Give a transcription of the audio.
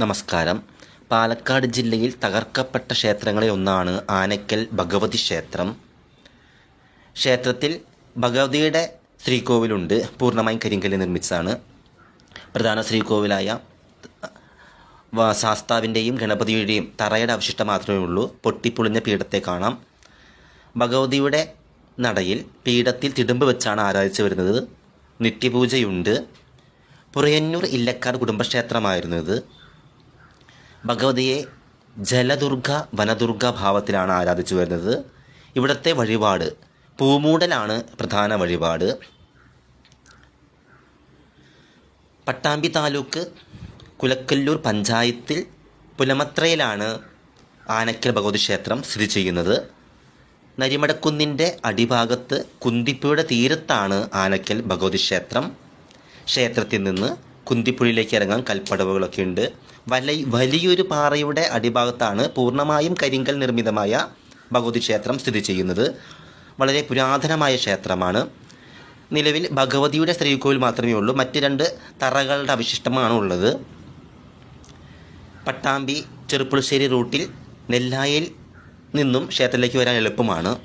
നമസ്കാരം. പാലക്കാട് ജില്ലയിൽ തകർക്കപ്പെട്ട ക്ഷേത്രങ്ങളിൽ ഒന്നാണ് ആനക്കൽ ഭഗവതി ക്ഷേത്രം. ക്ഷേത്രത്തിൽ ഭഗവതിയുടെ ശ്രീകോവിലുണ്ട്. പൂർണമായും കരിങ്കല്ലിൽ നിർമ്മിച്ചതാണ്. പ്രധാന ശ്രീകോവിലായ ശാസ്താവിന്റെയും ഗണപതിയുടെയും തറയുടെ അവശിഷ്ടം മാത്രമേ ഉള്ളൂ. പൊട്ടിപ്പൊളിഞ്ഞ പീഠത്തെ കാണാം. ഭഗവതിയുടെ നടയിൽ പീഠത്തിൽ തിടുമ്പ് വെച്ചാണ് ആരാധിച്ചു വരുന്നത്. നിത്യപൂജയുണ്ട്. പുറയന്നൂർ ഇല്ലക്കാട് കുടുംബക്ഷേത്രമായിരുന്നു ഇത്. ഭഗവതിയെ ജലദുർഗ വനദുർഗ ഭാവത്തിലാണ് ആരാധിച്ചു വരുന്നത്. ഇവിടുത്തെ വഴിപാട് പൂമൂടലാണ് പ്രധാന വഴിപാട്. പട്ടാമ്പി താലൂക്ക് കുലക്കല്ലൂർ പഞ്ചായത്തിൽ പുലമത്രയിലാണ് ആനക്കൽ ഭഗവതി ക്ഷേത്രം സ്ഥിതി ചെയ്യുന്നത്. നരിമടക്കുന്നിന്റെ അടിഭാഗത്ത് കുന്തിപ്പുഴയുടെ തീരത്താണ് ആനക്കൽ ഭഗവതി ക്ഷേത്രം. ക്ഷേത്രത്തിൽ നിന്ന് കുന്തിപ്പുഴയിലേക്ക് ഇറങ്ങാൻ കൽപ്പടവുകളൊക്കെ ഉണ്ട്. വല വലിയൊരു പാറയുടെ അടിഭാഗത്താണ് പൂർണമായും കരിങ്കൽ നിർമ്മിതമായ ഭഗവതി ക്ഷേത്രം സ്ഥിതി ചെയ്യുന്നത്. വളരെ പുരാതനമായ ക്ഷേത്രമാണ്. നിലവിൽ ഭഗവതിയുടെ ശ്രീകോവിൽ മാത്രമേ ഉള്ളൂ. മറ്റ് രണ്ട് തറകളുടെ അവശിഷ്ടമാണ് ഉള്ളത്. പട്ടാമ്പി ചെറുപ്പുളശ്ശേരി റൂട്ടിൽ നെല്ലായിൽ നിന്നും ക്ഷേത്രത്തിലേക്ക് വരാൻ എളുപ്പമാണ്.